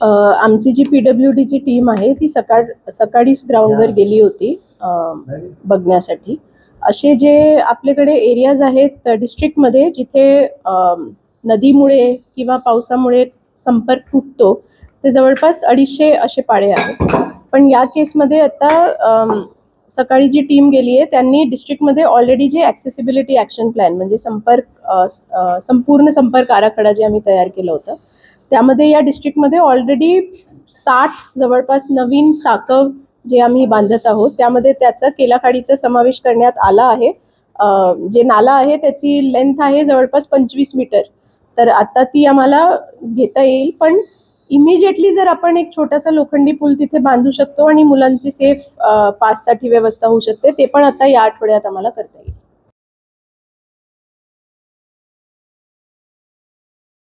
आमची G P W डीची team आहे ती सकाळ सकाळीच ग्राउंडवर गेली होती बघण्यासाठी. असे जे आपल्याकडे एरियाज आहेत डिस्ट्रिक्टमध्ये जिथे नदीमुळे किंवा पावसामुळे संपर्क तुटतो ते जवळपास अडीचशे असे पाडे आहेत. पण या केसमध्ये आता सकाळी जी टीम गेली आहे त्यांनी डिस्ट्रिक्टमध्ये ऑलरेडी जे ॲक्सेसिबिलिटी ॲक्शन प्लॅन म्हणजे संपर्क संपूर्ण संपर्क आराखडा जे आम्ही तयार केलं होतं त्यामध्ये या डिस्ट्रिक्टमध्ये ऑलरेडी साठ जवळपास नवीन साकव जे आम्ही बांधत आहोत त्यामध्ये त्याचा केलाखाडीचा समावेश करण्यात आला आहे. जे नाला आहे त्याची लेंथ आहे जवळपास पंचवीस मीटर. तर आता ती आम्हाला घेता येईल पण इमिजिएटली जर आपण एक छोटासा लोखंडी पूल तिथे बांधू शकतो आणि मुलांची सेफ पाससाठी व्यवस्था होऊ शकते ते पण आता या आठवड्यात आम्हाला करता येईल.